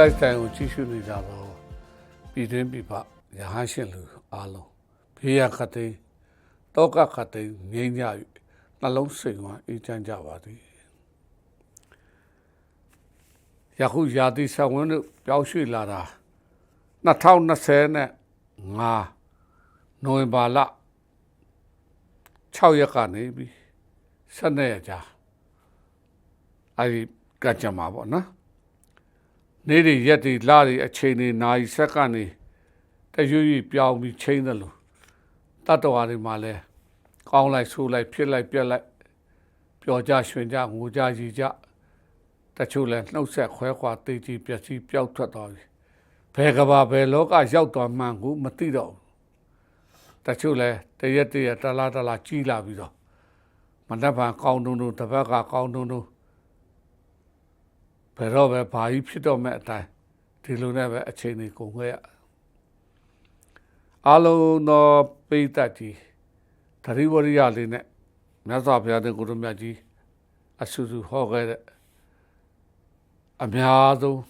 ရိုးလိုက်တိုင်ကိုကြည့်ရှုနေကြတော့ပြည်တွင်းပြည်ပရဟန်းရှင်လူအားလုံးဘေးရခတ်သိမ်းတောကခတ်သိမ်းငြိမ်းကြ၍နှလုံးစိမ်ဝမ်းအေးချမ်းကြပါသည်ယခုရာသီဆက်ဝန်းတို့ပြောင်းရွှေ့လာတာ2020နဲ့5နိုဝင်ဘာလ6ရက်ကနေပြီး12ရက်ကြာအဲဒီကကြမှာပေါ့နော် နေ့တွေရက်တွေလတွေအချိန်တွေနာရီစက္ကန့်တွေတရွေ့ရွေ့ပြောင်းပြီးချိန်တယ်လို့တတ္တဝါတွေမှာလဲကောင်းလိုက်ဆိုးလိုက်ဖြစ်လိုက်ပြက်လိုက်ပျော်ကြရွှင်ကြငိုကြရည်ကြတချို့လဲနှုတ်ဆက်ခွဲခွာတေးကြီးပျက်စီးပျောက်ထွက်သွားပြီဘယ်ကဘာဘယ်လောကရောက်သွားမှန်းကိုမသိတော့ဘူးတချို့လဲတရက်တရက်တလားတလားကြီးလာပြီးတော့မနှက်ဖန်ကောင်းတုံတုံတစ်ဘက်ကကောင်းတုံတုံ ဘယ်တော့ပဲဘာကြီးဖြစ်တော့မဲ့အတိုင်းဒီလိုနဲ့ပဲအချိန်တွေကုန်ခဲ့ရအလုံးသောပိဋကကြီးသတိဝရိယလေးနဲ့မြတ်စွာဘုရားတဲ့ကိုရမြတ်ကြီးအဆူဆူဟောခဲ့တဲ့အများဆုံး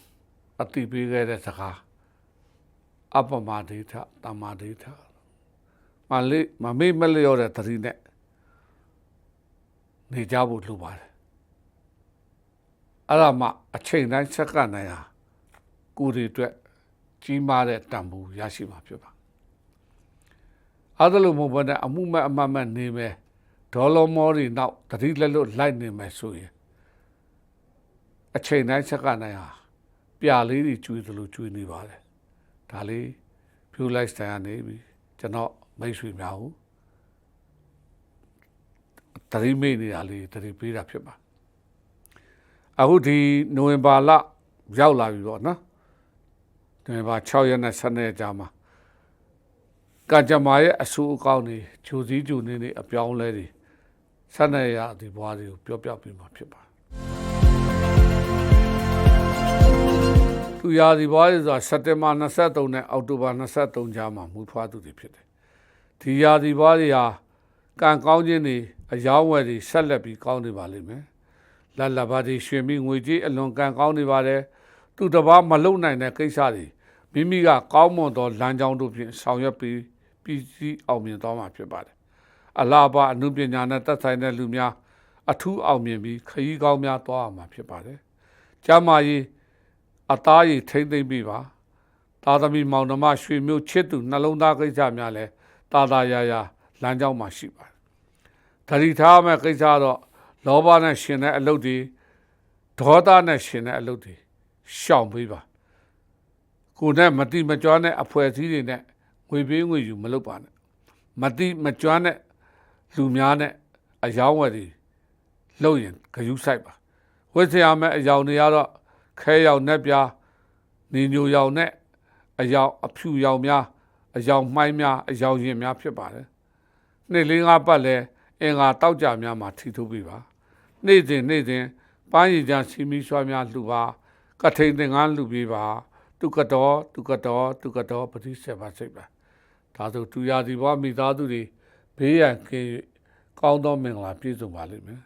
အတိပေးခဲ့တဲ့စကားအပမဒိဋ္ဌတမ္မာဒိဋ္ဌမလေးမမေ့မလျော့တဲ့သတိနဲ့နေကြဖို့လိုပါတယ် အဲ့ဒါမှအချိန်တိုင်းစက္ကန့်တိုင်းဟာကိုယ်တွေအတွက်ကြီးမားတဲ့တန်ဖိုးရရှိမှာဖြစ်ပါအဲ့ဒါလို့မဟုတ်ဘဲနဲ့အမှုမဲ့အမှတ်မဲ့နေမယ်ဒေါ်လာမောတွေနောက်တတိလက်လွတ်လိုက်နေမယ်ဆိုရင်အချိန်တိုင်းစက္ကန့်တိုင်းဟာပြာလေးတွေကျွေးသလိုကျွေးနေပါတယ်ဒါလေးဖြူလိုက်စတိုင်ကနေပြီကျွန်တော်မိတ်ဆွေများဟုတတိမိတ်နေတာလေးတတိပေးတာဖြစ်ပါ အခုဒီနိုဝင်ဘာလရောက်လာပြီပေါ့နော်နိုဝင်ဘာ6ရက်နဲ့7ရက်ကြာမှာကကြမ္မာရဲ့အဆူအကောင်းတွေဂျိုစည်းဂျိုနေနေအပြောင်းလဲတွေ7ရက်ရဒီဘွားတွေကိုပြောပြပြမှာဖြစ်ပါတယ်သူရာဒီဘွားတွေဆိုတာစက်တင်ဘာ23နဲ့အောက်တိုဘာ23ကြားမှာမူဖွားသူတွေဖြစ်တယ်ဒီရာဒီဘွားတွေဟာကံကောင်းခြင်းတွေအယောင်းဝယ်တွေဆက်လက်ပြီးကောင်းနေပါလိမ့်မယ် လတ်လဘာတွေရွှင်ပြီးငွေကြေးအလွန်ကံကောင်းနေပါတယ်သူတစ်ပါးမလုံနိုင်တဲ့ကိစ္စတွေမိမိကကောင်းမွန်သောလမ်းကြောင်းတို့ဖြင့်ဆောင်ရွက်ပြီးပြည်စည်းအောင်မြင်သွားမှာဖြစ်ပါတယ်အလားပါအမှုပညာနဲ့သက်ဆိုင်တဲ့လူများအထူးအောင်မြင်ပြီးခရီးကောင်းများသွားအောင်မှာဖြစ်ပါတယ်ကျမ်းမာရေးအသားရည်ထိမ့်သိမ့်ပြီးပါသာသမီမောင်နှမရွှေမျိုးချစ်သူနှလုံးသားကိစ္စများလဲတာတာယာယာလမ်းကြောင်းမှာရှိပါတယ်ဓာတိထားမဲ့ကိစ္စတော့ လောဘနဲ့ရှင်တဲ့အလုပ်တွေဒေါသနဲ့ရှင်တဲ့အလုပ်တွေရှောင်ပေးပါကိုယ်နဲ့မတိမကြွတဲ့အဖွဲ့အစည်းတွေနဲ့ငွေပေးငွေယူမလုပ်ပါနဲ့မတိမကြွတဲ့လူများနဲ့အယောင်းဝယ်တွေလုပ်ရင်ဂယုဆိုင်ပါဝိဇ္ဇာမဲ့အယောင်တွေကတော့ခဲရောက်နဲ့ပြားနေညိုရောက်နဲ့အယောင်အဖြူရောင်များအယောင်မှိုင်းများအယောင်ရင်များဖြစ်ပါတယ်နှစ်လေးငါးပတ်လဲအင်္ဂါတောက်ကြများမှာထီထုတ်ပြီပါ နေ့စဉ်နေ့စဉ်ပန်းရည်ကြစီမီရွှာများလှူပါကထိန်သင်္ကန်းလှူပေးပါတုကတော်တုကတော်တုကတော်ပတိစေပါစိတ်ပါဒါဆိုသူရာဒီဘဝမိသားစုတွေဘေးရန်ကင်း၍ကောင်းသောမင်္ဂလာပြည့်စုံပါလိမ့်မယ်